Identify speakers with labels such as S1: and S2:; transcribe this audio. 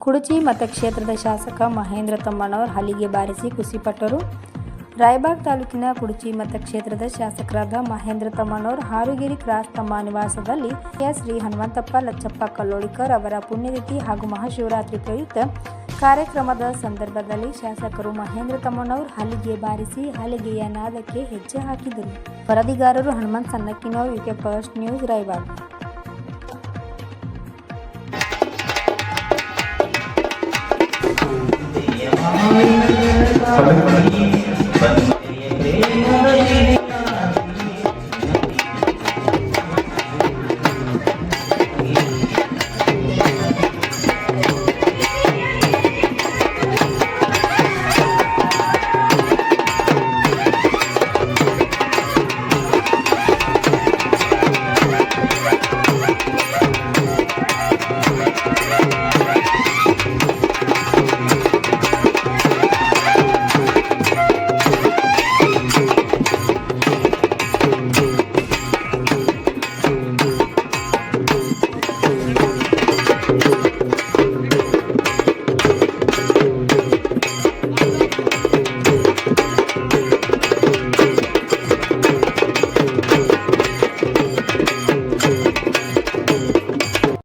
S1: ಕುಡಚಿ ಮತಕ್ಷೇತ್ರದ ಶಾಸಕ ಮಹೇಂದ್ರ ತಮ್ಮಣ್ಣವರು ಹಲಿಗೆ ಬಾರಿಸಿ ಖುಷಿಪಟ್ಟರು ರಾಯಬಾಗ್ ತಾಲೂಕಿನ ಕುಡಚಿ ಮತಕ್ಷೇತ್ರದ ಶಾಸಕರಾದ ಮಹೇಂದ್ರ ತಮ್ಮಣ್ಣವರು ಹಾರುಗಿರಿ ಕ್ರಾಸ್ ತಮ್ಮ ನಿವಾಸದಲ್ಲಿ ಶ್ರೀ. ಹನುಮಂತಪ್ಪ ಲಚ್ಚಪ್ಪ ಕಲ್ಲೋಳಿಕರ್ ಅವರ ಪುಣ್ಯತಿಥಿ ಹಾಗೂ ಮಹಾಶಿವರಾತ್ರಿ ಪ್ರಯುಕ್ತ ಕಾರ್ಯಕ್ರಮದ ಸಂದರ್ಭದಲ್ಲಿ ಶಾಸಕರು ಮಹೇಂದ್ರ ತಮ್ಮಣ್ಣವರು ಹಲಿಗೆ ಬಾರಿಸಿ ಹಲಿಗೆಯ ನಾದಕ್ಕೆ ಹೆಜ್ಜೆ ಹಾಕಿದರು. ವರದಿಗಾರರು ಹನುಮಂತ್ ಸನ್ನಕ್ಕಿನವರು ಯುಕೆ ಫಸ್ಟ್ ನ್ಯೂಸ್, ರಾಯಬಾಗ್.
S2: 食べるのいい?